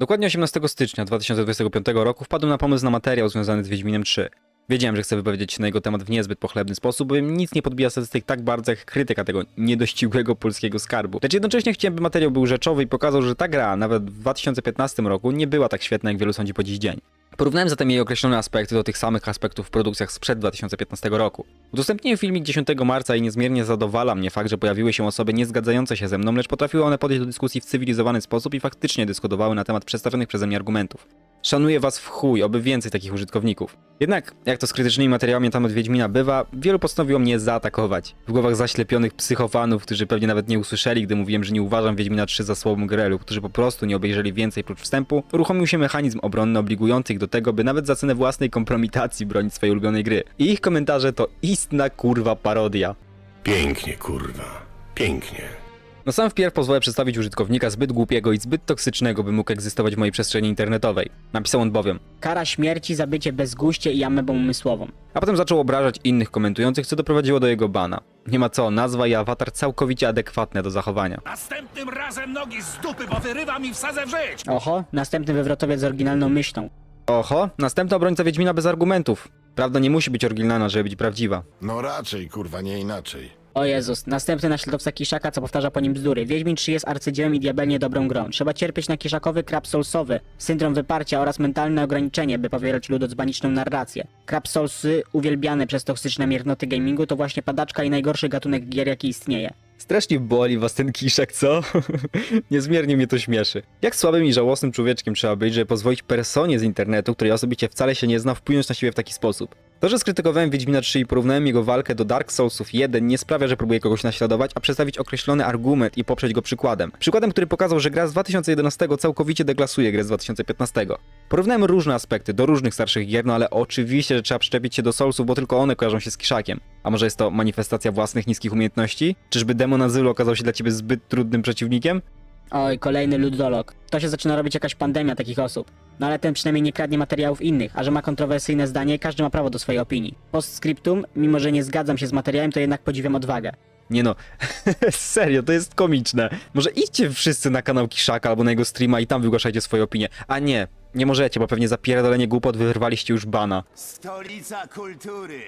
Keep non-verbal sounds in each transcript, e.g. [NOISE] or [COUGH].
Dokładnie 18 stycznia 2025 roku wpadłem na pomysł na materiał związany z Wiedźminem 3. Wiedziałem, że chcę wypowiedzieć się na jego temat w niezbyt pochlebny sposób, bowiem nic nie podbija statystyk tak bardzo jak krytyka tego niedościgłego polskiego skarbu. Lecz jednocześnie chciałem, by materiał był rzeczowy i pokazał, że ta gra, nawet w 2015 roku, nie była tak świetna, jak wielu sądzi po dziś dzień. Porównałem zatem jej określone aspekty do tych samych aspektów w produkcjach sprzed 2015 roku. Udostępniłem filmik 10 marca i niezmiernie zadowala mnie fakt, że pojawiły się osoby nie zgadzające się ze mną, lecz potrafiły one podejść do dyskusji w cywilizowany sposób i faktycznie dyskutowały na temat przedstawionych przeze mnie argumentów. Szanuję was w chuj, oby więcej takich użytkowników. Jednak, jak to z krytycznymi materiałami na temat Wiedźmina bywa, wielu postanowiło mnie zaatakować. W głowach zaślepionych psychofanów, którzy pewnie nawet nie usłyszeli, gdy mówiłem, że nie uważam Wiedźmina 3 za słabą grę lub którzy po prostu nie obejrzeli więcej prócz wstępu, uruchomił się mechanizm obronny obligujący ich do tego, by nawet za cenę własnej kompromitacji bronić swojej ulubionej gry. I ich komentarze to istna kurwa parodia. Pięknie, kurwa. Pięknie. No sam wpierw pozwolę przedstawić użytkownika zbyt głupiego i zbyt toksycznego, by mógł egzystować w mojej przestrzeni internetowej. Napisał on bowiem. Kara śmierci za bycie bezguście i amebą umysłową. A potem zaczął obrażać innych komentujących, co doprowadziło do jego bana. Nie ma co, nazwa i awatar całkowicie adekwatne do zachowania. Następnym razem nogi z dupy, bo wyrywam i wsadzę w żyć! Oho, następny wywrotowiec z oryginalną myślą. Oho, następny obrońca Wiedźmina bez argumentów. Prawda nie musi być oryginalna, żeby być prawdziwa. No raczej, kurwa, nie inaczej. O Jezus, następny naśladowca Kiszaka, co powtarza po nim bzdury. Wiedźmin 3 jest arcydziełem i diabelnie dobrą grą. Trzeba cierpieć na Kiszakowy krab soulsowy, syndrom wyparcia oraz mentalne ograniczenie, by powielać ludodzbaniczną narrację. Krab soulsy, uwielbiane przez toksyczne miernoty gamingu, to właśnie padaczka i najgorszy gatunek gier, jaki istnieje. Strasznie boli was ten kiszek, co? [LAUGHS] Niezmiernie mnie to śmieszy. Jak słabym i żałosnym człowieczkiem trzeba być, żeby pozwolić personie z internetu, której osobiście wcale się nie zna, wpłynąć na siebie w taki sposób? To, że skrytykowałem Wiedźmina 3 i porównałem jego walkę do Dark Soulsów 1 nie sprawia, że próbuję kogoś naśladować, a przedstawić określony argument i poprzeć go przykładem. Przykładem, który pokazał, że gra z 2011 całkowicie deklasuje grę z 2015. Porównałem różne aspekty do różnych starszych gier, no ale oczywiście, że trzeba przyczepić się do Soulsów, bo tylko one kojarzą się z Kiszakiem. A może jest to manifestacja własnych niskich umiejętności? Czyżby demon Azylu okazał się dla ciebie zbyt trudnym przeciwnikiem? Oj, kolejny ludolog. To się zaczyna robić jakaś pandemia takich osób. No ale ten przynajmniej nie kradnie materiałów innych, a że ma kontrowersyjne zdanie, każdy ma prawo do swojej opinii. Postscriptum, mimo że nie zgadzam się z materiałem, to jednak podziwiam odwagę. Nie no, [LAUGHS] serio, to jest komiczne. Może idźcie wszyscy na kanał Kiszaka albo na jego streama i tam wygłaszajcie swoje opinie. A nie, nie możecie, bo pewnie za pierdolenie głupot wyrwaliście już bana. Stolica kultury.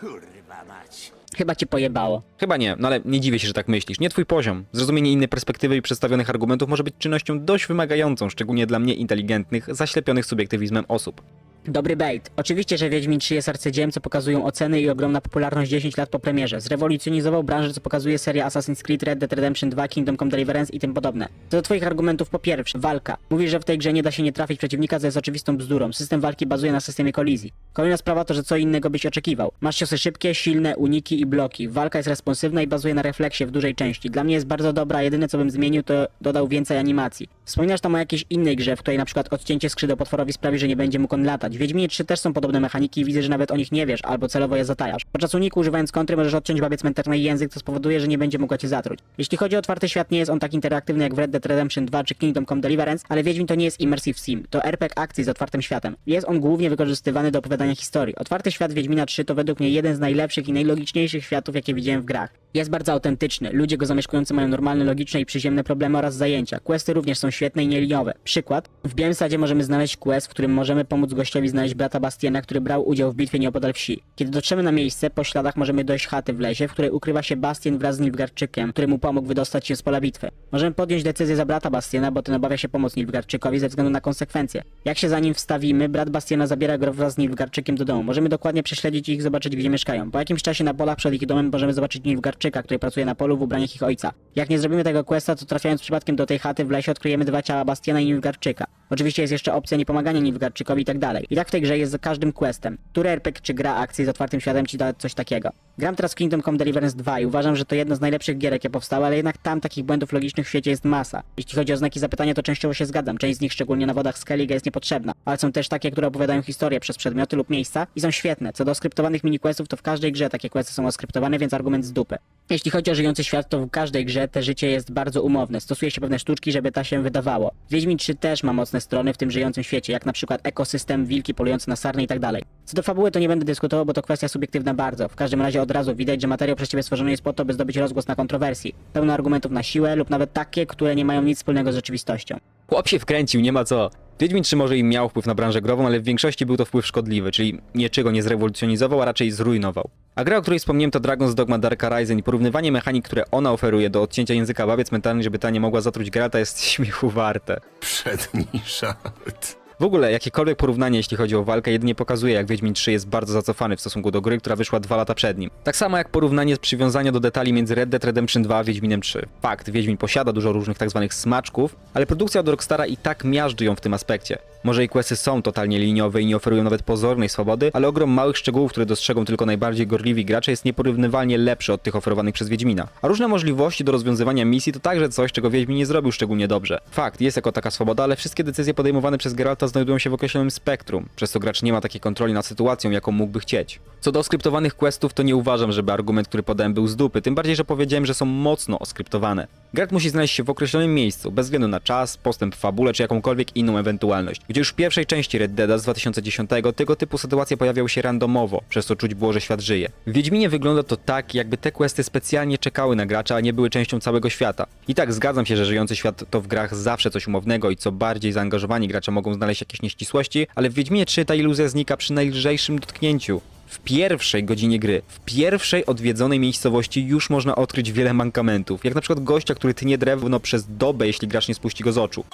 Kurwa mać. Chyba cię pojebało. Chyba nie, no ale nie dziwię się, że tak myślisz. Nie twój poziom. Zrozumienie innej perspektywy i przedstawionych argumentów może być czynnością dość wymagającą, szczególnie dla mnie inteligentnych, zaślepionych subiektywizmem osób. Dobry bait. Oczywiście, że Wiedźmin 3 jest arcydziełem, co pokazują oceny i ogromna popularność 10 lat po premierze. Zrewolucjonizował branżę, co pokazuje seria Assassin's Creed, Red Dead Redemption 2, Kingdom Come Deliverance i tym podobne. Co do twoich argumentów, po pierwsze, walka. Mówisz, że w tej grze nie da się nie trafić przeciwnika, co jest oczywistą bzdurą. System walki bazuje na systemie kolizji. Kolejna sprawa to, że co innego byś oczekiwał. Masz ciosy szybkie, silne, uniki i bloki. Walka jest responsywna i bazuje na refleksie w dużej części. Dla mnie jest bardzo dobra, jedyne co bym zmienił to dodał więcej animacji. Wspominasz tam o jakiejś innej grze, w której na przykład odcięcie skrzydeł potworowi sprawi, że nie będzie mógł on latać. W Wiedźminie 3 też są podobne mechaniki i widzę, że nawet o nich nie wiesz, albo celowo je zatajasz. Podczas uniku używając kontry możesz odciąć babie cmentarnej język, co spowoduje, że nie będzie mogła cię zatruć. Jeśli chodzi o otwarty świat, nie jest on tak interaktywny jak w Red Dead Redemption 2 czy Kingdom Come Deliverance, ale Wiedźmin to nie jest immersive sim, to RPG akcji z otwartym światem. Jest on głównie wykorzystywany do opowiadania historii. Otwarty świat Wiedźmina 3 to według mnie jeden z najlepszych i najlogiczniejszych światów, jakie widziałem w grach. Jest bardzo autentyczny, ludzie go zamieszkujący mają normalne, logiczne i przyziemne problemy oraz zajęcia. Questy również są świetne i nieliniowe. Przykład. W Białym Sadzie możemy znaleźć quest, w którym możemy pomóc gościowi znaleźć brata Bastiana, który brał udział w bitwie nieopodal wsi. Kiedy dotrzemy na miejsce, po śladach możemy dojść chaty w lesie, w której ukrywa się Bastien wraz z Nilfgaardczykiem, który mu pomógł wydostać się z pola bitwy. Możemy podjąć decyzję za brata Bastiana, bo ten obawia się pomóc Nilfgaardczykowi ze względu na konsekwencje. Jak się za nim wstawimy, brat Bastiana zabiera go wraz z Nilfgaardczykiem do domu. Możemy dokładnie prześledzić ich i zobaczyć, gdzie mieszkają. Po jakimś czasie na polach przed ich domem możemy zobaczyć Nilfgaardczyka, który pracuje na polu w ubraniach ich ojca. Jak nie zrobimy tego questa, to trafiając przypadkiem do tej chaty w lesie odkryjemy dwa ciała Bastiana i Nilfgaardczyka. Oczywiście jest jeszcze opcja niepomagania Nilfgaardczykowi i tak dalej. I tak w tej grze jest za każdym questem. Który RPG czy gra akcji z otwartym światem ci da coś takiego? Gram teraz Kingdom Come Deliverance 2 i uważam, że to jedno z najlepszych gier, jakie powstały, ale jednak tam takich błędów logicznych w świecie jest masa. Jeśli chodzi o znaki zapytania, to częściowo się zgadzam. Część z nich, szczególnie na wodach Skellige, jest niepotrzebna. Ale są też takie, które opowiadają historię przez przedmioty lub miejsca i są świetne. Co do skryptowanych miniquestów, to w każdej grze takie questy są oskryptowane, więc argument z dupy. Jeśli chodzi o żyjący świat, to w każdej grze te życie jest bardzo umowne. Stosuje się pewne sztuczki, żeby ta się wydawało. Wiedźmin 3 też ma mocne strony w tym żyjącym świecie, jak na przykład ekosystem, wilki polujące na sarny i tak dalej. Co do fabuły, to nie będę dyskutował, bo to kwestia subiektywna bardzo. W każdym razie od razu widać, że materiał przez ciebie stworzony jest po to, by zdobyć rozgłos na kontrowersji. Pełno argumentów na siłę lub nawet takie, które nie mają nic wspólnego z rzeczywistością. Chłop się wkręcił, nie ma co. Wiedźmin 3 może i miał wpływ na branżę grową, ale w większości był to wpływ szkodliwy, czyli niczego nie zrewolucjonizował, a raczej zrujnował. A gra, o której wspomniałem to Dragon's Dogma Dark Horizon i porównywanie mechanik, które ona oferuje do odcięcia języka babiec mentalnej, żeby ta nie mogła zatruć Geralta jest [LAUGHS] śmiechu warte. Przedni żart. W ogóle jakiekolwiek porównanie, jeśli chodzi o walkę, jedynie pokazuje, jak Wiedźmin 3 jest bardzo zacofany w stosunku do gry, która wyszła dwa lata przed nim. Tak samo jak porównanie z przywiązania do detali między Red Dead Redemption 2 a Wiedźminem 3. Fakt, Wiedźmin posiada dużo różnych tak zwanych smaczków, ale produkcja od Rockstara i tak miażdży ją w tym aspekcie. Może i questy są totalnie liniowe i nie oferują nawet pozornej swobody, ale ogrom małych szczegółów, które dostrzegą tylko najbardziej gorliwi gracze jest nieporównywalnie lepszy od tych oferowanych przez Wiedźmina. A różne możliwości do rozwiązywania misji to także coś, czego Wiedźmin nie zrobił szczególnie dobrze. Fakt, jest jako taka swoboda, ale wszystkie decyzje podejmowane przez Geralta znajdują się w określonym spektrum, przez co gracz nie ma takiej kontroli nad sytuacją, jaką mógłby chcieć. Co do skryptowanych questów, to nie uważam, żeby argument, który podałem był z dupy, tym bardziej, że powiedziałem, że są mocno oskryptowane. Geralt musi znaleźć się w określonym miejscu, bez względu na czas, postęp w fabule czy jakąkolwiek inną ewentualność. Gdzie już w pierwszej części Red Deada z 2010 tego typu sytuacje pojawiały się randomowo, przez co czuć było, że świat żyje. W Wiedźminie wygląda to tak, jakby te questy specjalnie czekały na gracza, a nie były częścią całego świata. I tak zgadzam się, że żyjący świat to w grach zawsze coś umownego i co bardziej zaangażowani gracze mogą znaleźć jakieś nieścisłości, ale w Wiedźminie 3 ta iluzja znika przy najlżejszym dotknięciu. W pierwszej godzinie gry, w pierwszej odwiedzonej miejscowości już można odkryć wiele mankamentów, jak na przykład gościa, który tnie drewno przez dobę, jeśli gracz nie spuści go z oczu.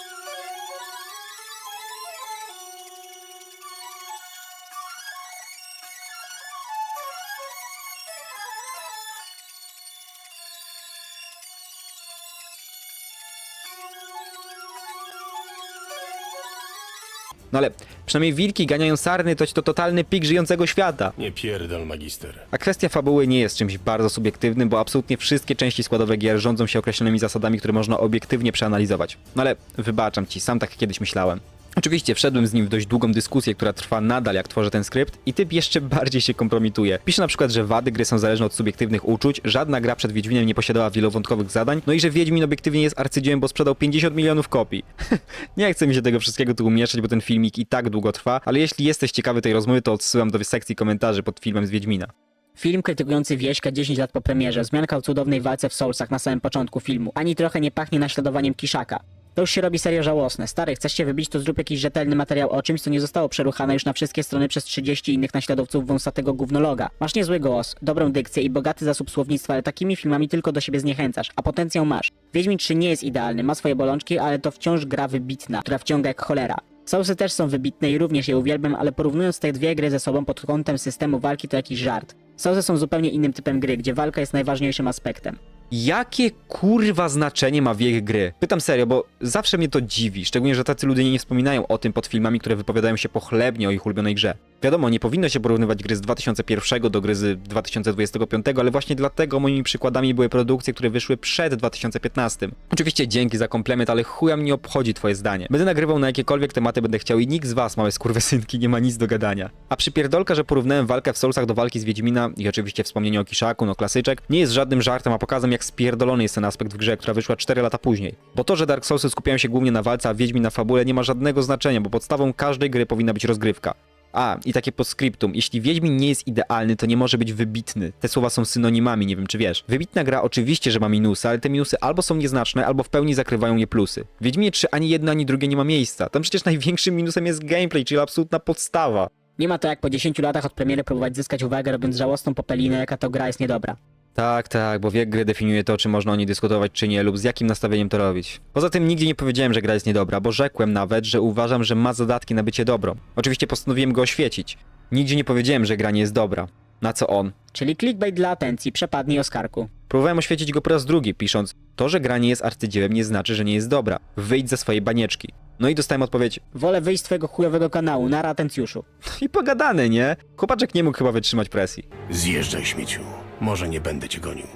No ale przynajmniej wilki ganiają sarny, toć to totalny pik żyjącego świata. Nie pierdol, magister. A kwestia fabuły nie jest czymś bardzo subiektywnym, bo absolutnie wszystkie części składowe gier rządzą się określonymi zasadami, które można obiektywnie przeanalizować. No ale wybaczam ci, sam tak kiedyś myślałem. Oczywiście wszedłem z nim w dość długą dyskusję, która trwa nadal jak tworzę ten skrypt i typ jeszcze [LAUGHS] bardziej się kompromituje. Pisze na przykład, że wady gry są zależne od subiektywnych uczuć, żadna gra przed Wiedźminem nie posiadała wielowątkowych zadań, no i że Wiedźmin obiektywnie jest arcydziełem, bo sprzedał 50 milionów kopii. [LAUGHS] nie chcę mi się tego wszystkiego tu umieszać, bo ten filmik i tak długo trwa, ale jeśli jesteś ciekawy tej rozmowy, to odsyłam do sekcji komentarzy pod filmem z Wiedźmina. Film krytykujący Wieśkę 10 lat po premierze, wzmianka o cudownej walce w Soulsach na samym początku filmu, ani trochę nie pachnie naśladowaniem Kiszaka. To już się robi serio żałosne. Stary, chcesz się wybić, to zrób jakiś rzetelny materiał o czymś, co nie zostało przeruchane już na wszystkie strony przez 30 innych naśladowców wąsatego gównologa. Masz niezły głos, dobrą dykcję i bogaty zasób słownictwa, ale takimi filmami tylko do siebie zniechęcasz, a potencjał masz. Wiedźmin 3 nie jest idealny, ma swoje bolączki, ale to wciąż gra wybitna, która wciąga jak cholera. Soulsy też są wybitne i również je uwielbiam, ale porównując te dwie gry ze sobą pod kątem systemu walki to jakiś żart. Soulsy są zupełnie innym typem gry, gdzie walka jest najważniejszym aspektem. Jakie kurwa znaczenie ma wiek gry? Pytam serio, bo zawsze mnie to dziwi, szczególnie, że tacy ludzie nie wspominają o tym pod filmami, które wypowiadają się pochlebnie o ich ulubionej grze. Wiadomo, nie powinno się porównywać gry z 2001 do gry z 2025, ale właśnie dlatego moimi przykładami były produkcje, które wyszły przed 2015. Oczywiście dzięki za komplement, ale chuja mnie obchodzi twoje zdanie. Będę nagrywał na jakiekolwiek tematy będę chciał i nikt z was, małe skurwysynki, nie ma nic do gadania. A przypierdolka, że porównałem walkę w Soulsach do walki z Wiedźmina i oczywiście wspomnienie o Kiszaku, no klasyczek, nie jest żadnym żartem, a pokazem jak spierdolony jest ten aspekt w grze, która wyszła 4 lata później. Bo to, że Dark Soulsy skupiają się głównie na walce, a Wiedźmin na fabule nie ma żadnego znaczenia, bo podstawą każdej gry powinna być rozgrywka. A, i takie postscriptum. Jeśli Wiedźmin nie jest idealny, to nie może być wybitny. Te słowa są synonimami, nie wiem czy wiesz. Wybitna gra oczywiście, że ma minusy, ale te minusy albo są nieznaczne, albo w pełni zakrywają je plusy. W Wiedźminie 3 ani jedno, ani drugie nie ma miejsca. Tam przecież największym minusem jest gameplay, czyli absolutna podstawa. Nie ma to jak po 10 latach od premiery próbować zyskać uwagę, robiąc żałosną popelinę, jaka to gra jest niedobra. Tak, tak, bo wiek gry definiuje to, czy można o niej dyskutować, czy nie, lub z jakim nastawieniem to robić. Poza tym nigdzie nie powiedziałem, że gra jest niedobra, bo rzekłem nawet, że uważam, że ma zadatki na bycie dobrą. Oczywiście postanowiłem go oświecić. Nigdzie nie powiedziałem, że gra nie jest dobra. Na co on? Czyli clickbait dla atencji, przepadnij Oskarku. Próbowałem oświecić go po raz drugi, pisząc To, że gra nie jest arcydziełem nie znaczy, że nie jest dobra. Wyjdź ze swojej banieczki. No i dostałem odpowiedź Wolę wyjść z twojego chujowego kanału, nara atencjuszu. [LAUGHS] i pogadane, nie? Chłopaczek nie mógł chyba wytrzymać presji. Zjeżdżaj, śmieciu. Może nie będę cię gonił.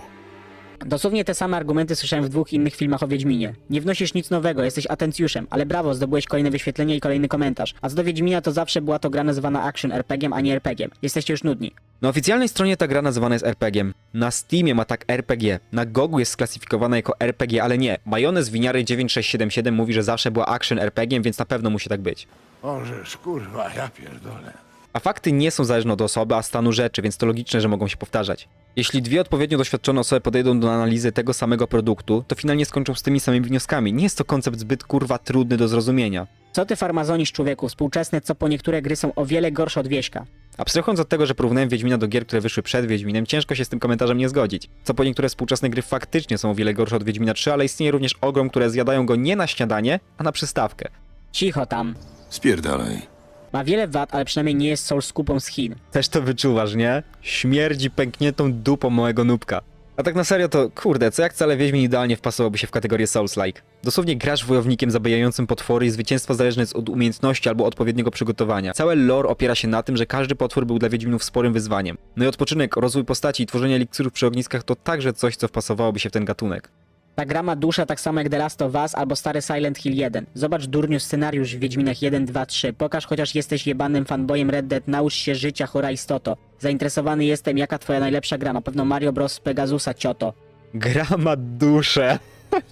Dosłownie te same argumenty słyszałem w dwóch innych filmach o Wiedźminie. Nie wnosisz nic nowego, jesteś atencjuszem, ale brawo, zdobyłeś kolejne wyświetlenie i kolejny komentarz. A co do Wiedźmina to zawsze była to gra nazywana action RPG, a nie RPG. Jesteście już nudni. Na oficjalnej stronie ta gra nazywana jest RPG-iem. Na Steamie ma tak RPG. Na Gogu jest sklasyfikowana jako RPG, ale nie. Majonez Winiary 9677 mówi, że zawsze była action RPG, więc na pewno musi tak być. Orzesz, kurwa, ja pierdolę. A fakty nie są zależne od osoby, a stanu rzeczy, więc to logiczne, że mogą się powtarzać. Jeśli dwie odpowiednio doświadczone osoby podejdą do analizy tego samego produktu, to finalnie skończą z tymi samymi wnioskami. Nie jest to koncept zbyt kurwa trudny do zrozumienia. Co ty farmazonisz człowieku, współczesne, co po niektóre gry są o wiele gorsze od wieśka. Abstrahując od tego, że porównałem Wiedźmina do gier, które wyszły przed Wiedźminem, ciężko się z tym komentarzem nie zgodzić. Co po niektóre współczesne gry faktycznie są o wiele gorsze od Wiedźmina 3, ale istnieje również ogrom, które zjadają go nie na śniadanie, a na przystawkę. Cicho tam. Spierdalaj. Ma wiele wad, ale przynajmniej nie jest soul skupą z Chin. Też to wyczuwasz, nie? Śmierdzi pękniętą dupą małego nubka. A tak na serio to, kurde, co jak wcale Wiedźmin idealnie wpasowałby się w kategorię Souls-like. Dosłownie grasz wojownikiem zabijającym potwory i zwycięstwo zależne jest od umiejętności albo odpowiedniego przygotowania. Całe lore opiera się na tym, że każdy potwór był dla Wiedźminów sporym wyzwaniem. No i odpoczynek, rozwój postaci i tworzenie eliksirów przy ogniskach to także coś, co wpasowałoby się w ten gatunek. Ta gra ma duszę tak samo jak The Last of Us albo stary Silent Hill 1. Zobacz durniu scenariusz w Wiedźminach 1, 2, 3. Pokaż chociaż jesteś jebanym fanboyem Red Dead, naucz się życia, chora istoto. Zainteresowany jestem, jaka twoja najlepsza gra, na pewno Mario Bros. z Pegasusa, cioto. Gra ma duszę. [LAUGHS]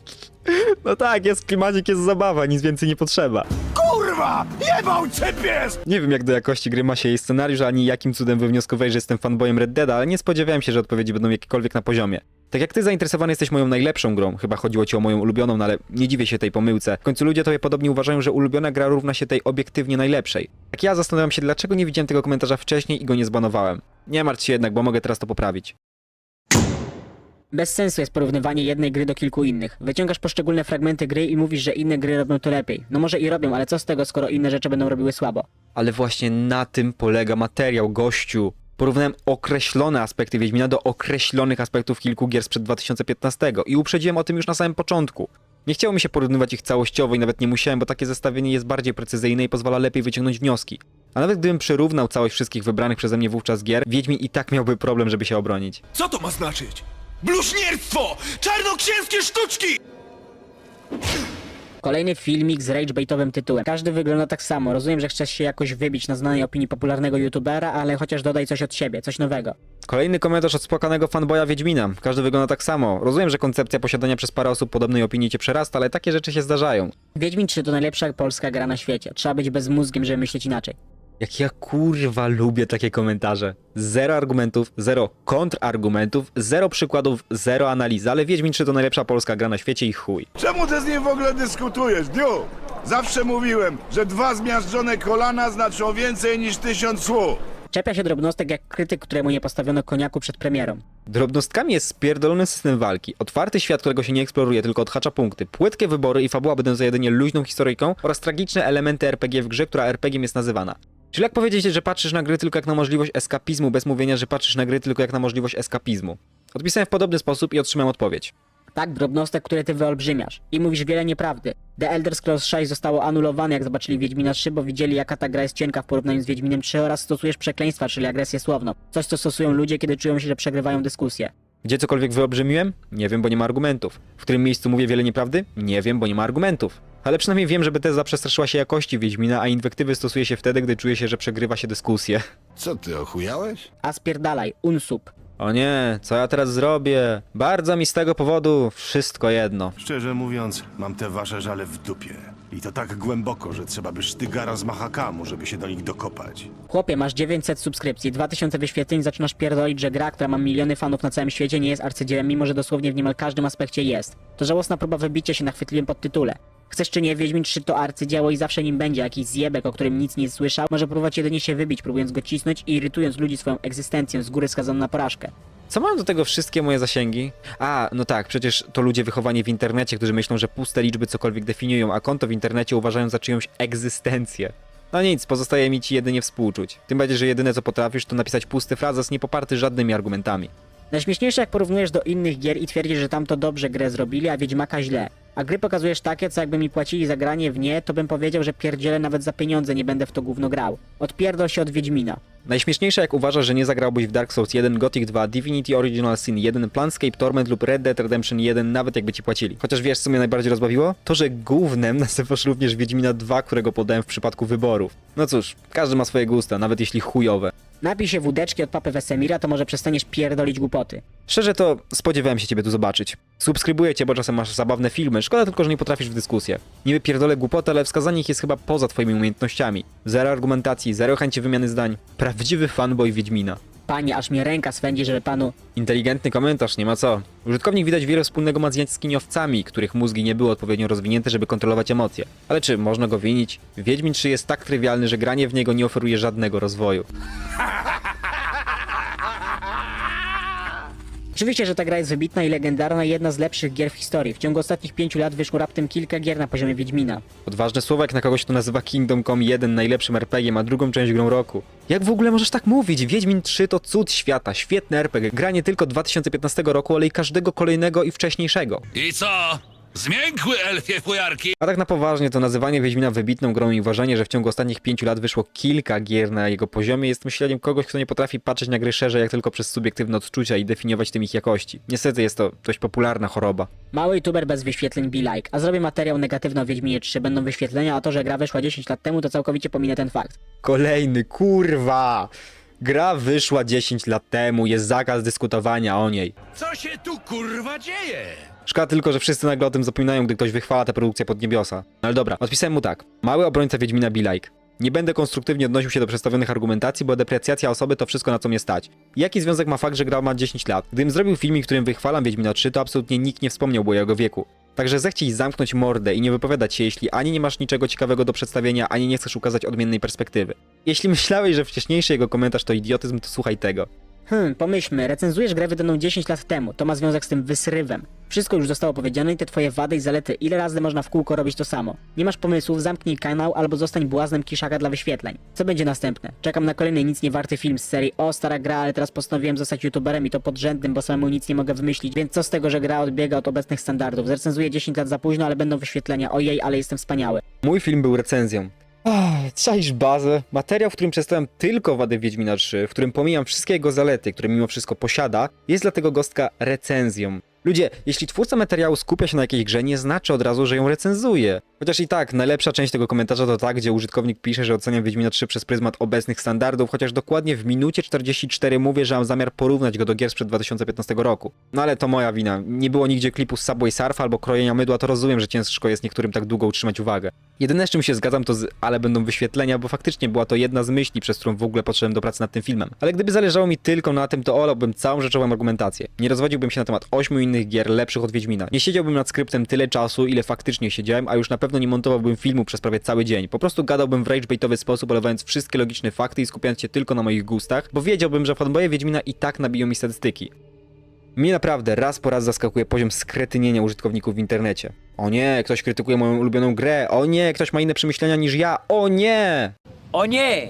No tak, jest klimacik, jest zabawa, nic więcej nie potrzeba. Kurwa! Jebał cię pies! Nie wiem jak do jakości gry ma się jej scenariusz, ani jakim cudem wywnioskowałeś, że jestem fanboyem Red Deada, ale nie spodziewałem się, że odpowiedzi będą jakiekolwiek na poziomie. Tak jak ty zainteresowany jesteś moją najlepszą grą, chyba chodziło ci o moją ulubioną, no ale nie dziwię się tej pomyłce. W końcu ludzie tobie podobnie uważają, że ulubiona gra równa się tej obiektywnie najlepszej. Tak ja zastanawiam się, dlaczego nie widziałem tego komentarza wcześniej i go nie zbanowałem. Nie martw się jednak, bo mogę teraz to poprawić. Bez sensu jest porównywanie jednej gry do kilku innych. Wyciągasz poszczególne fragmenty gry i mówisz, że inne gry robią to lepiej. No może i robią, ale co z tego, skoro inne rzeczy będą robiły słabo? Ale właśnie na tym polega materiał, gościu. Porównałem określone aspekty Wiedźmina do określonych aspektów kilku gier sprzed 2015 i uprzedziłem o tym już na samym początku. Nie chciało mi się porównywać ich całościowo i nawet nie musiałem, bo takie zestawienie jest bardziej precyzyjne i pozwala lepiej wyciągnąć wnioski. A nawet gdybym przyrównał całość wszystkich wybranych przeze mnie wówczas gier, Wiedźmin i tak miałby problem, żeby się obronić. Co to ma znaczyć? Bluźnierstwo! Czarnoksięskie sztuczki! Kolejny filmik z ragebaitowym tytułem. Każdy wygląda tak samo. Rozumiem, że chcesz się jakoś wybić na znanej opinii popularnego youtubera, ale chociaż dodaj coś od siebie, coś nowego. Kolejny komentarz od spłakanego fanboya Wiedźmina. Każdy wygląda tak samo. Rozumiem, że koncepcja posiadania przez parę osób podobnej opinii cię przerasta, ale takie rzeczy się zdarzają. Wiedźmin 3 to najlepsza polska gra na świecie. Trzeba być bezmózgiem, żeby myśleć inaczej. Jak ja kurwa lubię takie komentarze. Zero argumentów, zero kontrargumentów, zero przykładów, zero analizy, ale Wiedźmin 3 to najlepsza polska gra na świecie i chuj. Czemu ty z nim w ogóle dyskutujesz, Diu? Zawsze mówiłem, że dwa zmiażdżone kolana znaczą więcej niż tysiąc słów. Czepia się drobnostek jak krytyk, któremu nie postawiono koniaku przed premierą. Drobnostkami jest spierdolony system walki, otwarty świat, którego się nie eksploruje, tylko odhacza punkty, płytkie wybory i fabuła będąca jedynie luźną historyjką oraz tragiczne elementy RPG w grze, która RPG jest nazywana. Czyli jak powiedzieć, że patrzysz na gry tylko jak na możliwość eskapizmu, bez mówienia, że patrzysz na gry tylko jak na możliwość eskapizmu? Odpisałem w podobny sposób i otrzymałem odpowiedź. Tak, drobnostek, które ty wyolbrzymiasz. I mówisz wiele nieprawdy. The Elder Scrolls 6 zostało anulowane, jak zobaczyli Wiedźmina 3, bo widzieli, jaka ta gra jest cienka w porównaniu z Wiedźminem 3 oraz stosujesz przekleństwa, czyli agresję słowną. Coś, co stosują ludzie, kiedy czują się, że przegrywają dyskusję. Gdzie cokolwiek wyolbrzymiłem? Nie wiem, bo nie ma argumentów. W którym miejscu mówię wiele nieprawdy? Nie wiem, bo nie ma argumentów. Ale przynajmniej wiem, że Bethesda przestraszyła się jakości Wiedźmina, a inwektywy stosuje się wtedy, gdy czuje się, że przegrywa się dyskusję. Co ty, ochujałeś? A spierdalaj, unsub. O nie, co ja teraz zrobię? Bardzo mi z tego powodu wszystko jedno. Szczerze mówiąc, mam te wasze żale w dupie. I to tak głęboko, że trzeba by sztygara z Mahakamu, żeby się do nich dokopać. Chłopie, masz 900 subskrypcji, 2000 wyświetleń, zaczynasz pierdolić, że gra, która ma miliony fanów na całym świecie, nie jest arcydziełem, mimo że dosłownie w niemal każdym aspekcie jest. To żałosna próba wybicia się na chwytliwym podtytule. Chcesz czy nie, Wiedźmin 3 to arcydzieło i zawsze nim będzie. Jakiś zjebek, o którym nic nie słyszał, może próbować jedynie się wybić, próbując go cisnąć i irytując ludzi swoją egzystencją, z góry skazaną na porażkę. Co mają do tego wszystkie moje zasięgi? A, no tak, przecież to ludzie wychowani w internecie, którzy myślą, że puste liczby cokolwiek definiują, a konto w internecie uważają za czyjąś egzystencję. No nic, pozostaje mi ci jedynie współczuć. Tym bardziej, że jedyne co potrafisz, to napisać pusty frazes nie poparty żadnymi argumentami. Najśmieszniejsze jak porównujesz do innych gier i twierdzisz, że tamto dobrze grę zrobili, a Wiedźmaka źle. A gry pokazujesz takie, co jakby mi płacili za granie w nie, to bym powiedział, że pierdzielę nawet za pieniądze nie będę w to gówno grał. Odpierdol się od Wiedźmina. Najśmieszniejsze jak uważasz, że nie zagrałbyś w Dark Souls 1, Gothic 2, Divinity Original Sin 1, Planscape Torment lub Red Dead Redemption 1, nawet jakby ci płacili. Chociaż wiesz co mnie najbardziej rozbawiło? To, że głównym [LAUGHS] nazywasz również Wiedźmina 2, którego podałem w przypadku wyborów. No cóż, każdy ma swoje gusta, nawet jeśli chujowe. Napij się wódeczki od papy Wesemira, to może przestaniesz pierdolić głupoty. Szczerze to spodziewałem się ciebie tu zobaczyć. Subskrybuję cię, bo czasem masz zabawne filmy, szkoda tylko, że nie potrafisz w dyskusję. Niby pierdolę głupoty, ale wskazanie ich jest chyba poza twoimi umiejętnościami. Zero argumentacji, zero chęci wymiany zdań. Prawdziwy fanboy Wiedźmina. Panie, aż mnie ręka swędzi, żeby panu... Inteligentny komentarz, nie ma co. Użytkownik widać wiele wspólnego ma z jaskiniowcami, których mózgi nie były odpowiednio rozwinięte, żeby kontrolować emocje. Ale czy można go winić? Wiedźmin 3 jest tak trywialny, że granie w niego nie oferuje żadnego rozwoju. [LAUGHS] Oczywiście, że ta gra jest wybitna i legendarna i jedna z lepszych gier w historii. W ciągu ostatnich pięciu lat wyszło raptem kilka gier na poziomie Wiedźmina. Odważne słowa, jak na kogoś, kto nazywa Kingdom Come 1 najlepszym RPG, a drugą część grą roku. Jak w ogóle możesz tak mówić? Wiedźmin 3 to cud świata, świetny RPG. Gra nie tylko 2015 roku, ale i każdego kolejnego i wcześniejszego. I co? Zmiękły elfie fujarki? A tak na poważnie, to nazywanie Wiedźmina wybitną grą i uważanie, że w ciągu ostatnich pięciu lat wyszło kilka gier na jego poziomie jest myśleniem kogoś, kto nie potrafi patrzeć na gry szerzej jak tylko przez subiektywne odczucia i definiować tym ich jakości. Niestety jest to dość popularna choroba. Mały youtuber bez wyświetleń be like, a zrobię materiał negatywny o Wiedźminie 3, będą wyświetlenia, a to, że gra wyszła 10 lat temu, to całkowicie pominę ten fakt. Kolejny, kurwa! Gra wyszła 10 lat temu, jest zakaz dyskutowania o niej. Co się tu kurwa dzieje? Szkoda tylko, że wszyscy nagle o tym zapominają, gdy ktoś wychwala tę produkcję pod niebiosa. No ale dobra, odpisałem mu tak. Mały obrońca Wiedźmina be like. Nie będę konstruktywnie odnosił się do przedstawionych argumentacji, bo deprecjacja osoby to wszystko na co mnie stać. Jaki związek ma fakt, że gra ma 10 lat? Gdybym zrobił filmik, w którym wychwalam Wiedźmina 3, to absolutnie nikt nie wspomniałby o jego wieku. Także zechciej zamknąć mordę i nie wypowiadać się, jeśli ani nie masz niczego ciekawego do przedstawienia, ani nie chcesz ukazać odmiennej perspektywy. Jeśli [LAUGHS] myślałeś, że wcześniejszy jego komentarz to idiotyzm, to słuchaj tego. Hmm, pomyślmy, recenzujesz grę wydaną 10 lat temu, to ma związek z tym wysrywem. Wszystko już zostało powiedziane i te twoje wady i zalety, ile razy można w kółko robić to samo. Nie masz pomysłów, zamknij kanał albo zostań błaznem kiszaka dla wyświetleń. Co będzie następne? Czekam na kolejny nic nie warty film z serii O, stara gra, ale teraz postanowiłem zostać youtuberem i to podrzędnym, bo samemu nic nie mogę wymyślić, więc co z tego, że gra odbiega od obecnych standardów. Zrecenzuję 10 lat za późno, ale będą wyświetlenia. Ojej, ale jestem wspaniały. Mój film był recenzją. Czaisz bazę? Materiał, w którym przedstawiam tylko wady Wiedźmina 3, w którym pomijam wszystkie jego zalety, które mimo wszystko posiada, jest dla tego gostka recenzją. Ludzie, jeśli twórca materiału skupia się na jakiejś grze, nie znaczy od razu, że ją recenzuje. Chociaż i tak, najlepsza część tego komentarza to ta, gdzie użytkownik pisze, że ocenia Wiedźmina 3 przez pryzmat obecnych standardów, chociaż dokładnie w minucie 44 mówię, że mam zamiar porównać go do gier sprzed 2015 roku. No ale to moja wina. Nie było nigdzie klipu z Subway Surf albo krojenia mydła, to rozumiem, że ciężko jest niektórym tak długo utrzymać uwagę. Jedyne z czym się zgadzam to z ale będą wyświetlenia, bo faktycznie była to jedna z myśli, przez którą w ogóle podszedłem do pracy nad tym filmem. Ale gdyby zależało mi tylko na tym, to olałbym całą rzeczową argumentację. Nie rozwodziłbym się na temat ośmiu innych gier lepszych od Wiedźmina. Nie siedziałbym nad skryptem tyle czasu, ile faktycznie siedziałem, a już na pewno nie montowałbym filmu przez prawie cały dzień. Po prostu gadałbym w ragebaitowy sposób, olewając wszystkie logiczne fakty i skupiając się tylko na moich gustach, bo wiedziałbym, że fanboye Wiedźmina i tak nabiją mi statystyki. Mnie naprawdę raz po raz zaskakuje poziom skretynienia użytkowników w internecie. O nie, ktoś krytykuje moją ulubioną grę. O nie, ktoś ma inne przemyślenia niż ja. O nie! O nie!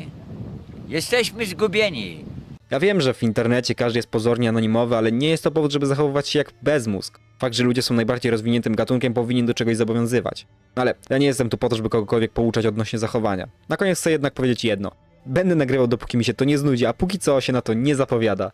Jesteśmy zgubieni. Ja wiem, że w internecie każdy jest pozornie anonimowy, ale nie jest to powód, żeby zachowywać się jak bezmózg. Fakt, że ludzie są najbardziej rozwiniętym gatunkiem powinien do czegoś zobowiązywać. No ale ja nie jestem tu po to, żeby kogokolwiek pouczać odnośnie zachowania. Na koniec chcę jednak powiedzieć jedno. Będę nagrywał dopóki mi się to nie znudzi, a póki co się na to nie zapowiada.